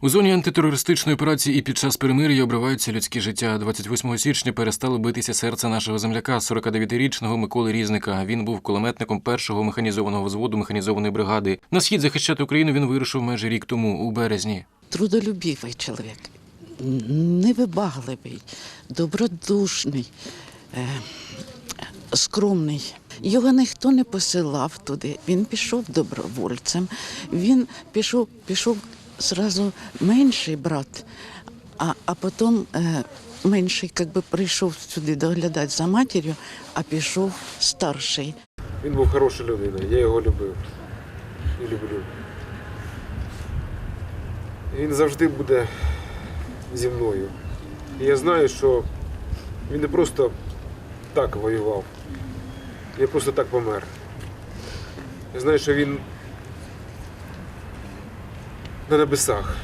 У зоні антитерористичної операції і під час перемир'я обриваються людські життя. 28 січня перестало битися серце нашого земляка, 49-річного Миколи Різника. Він був кулеметником першого механізованого взводу механізованої бригади. На схід захищати Україну він вирушив майже рік тому, у березні. трудолюбивий чоловік, невибагливий, добродушний, е, скромний. Його ніхто не посилав туди. Він пішов добровольцем. Він пішов, пішов зразу менший брат, а, а потім е, менший якби прийшов сюди доглядати за матір'ю, а пішов старший. Він був хорошою людиною, я його любив і люблю. Він завжди буде зі мною. І я знаю, що він не просто так воював, не просто так помер. Я знаю, що він на небесах.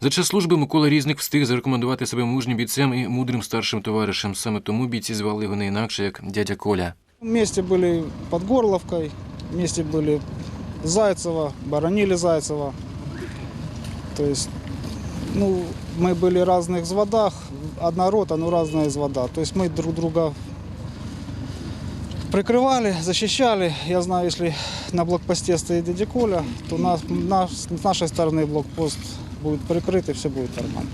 За час служби Микола Різник встиг зарекомендувати себе мужнім бійцем і мудрим старшим товаришем. Саме тому бійці звали його не інакше, як дядя Коля. Вместе были под Горловкой, вместе были Зайцева, боронили Зайцева. То есть, ну, мы были в разных взводах, одна рота, но разная взвода. То есть мы друг друга прикрывали, защищали. Я знаю, если на блокпосте стоит дядя Коля, то нас, наш, с нашей стороны блокпост будет прикрыт и все будет нормально.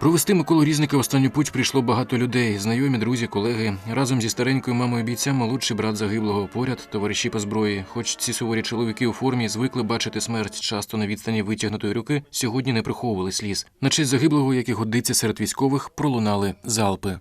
Провести Миколу Різника в останню путь прийшло багато людей, знайомі, друзі, колеги. Разом зі старенькою мамою бійця молодший брат загиблого поряд, товариші по зброї. Хоч ці суворі чоловіки у формі звикли бачити смерть часто на відстані витягнутої руки, сьогодні не приховували сліз. На честь загиблого, як і годиться серед військових, пролунали залпи.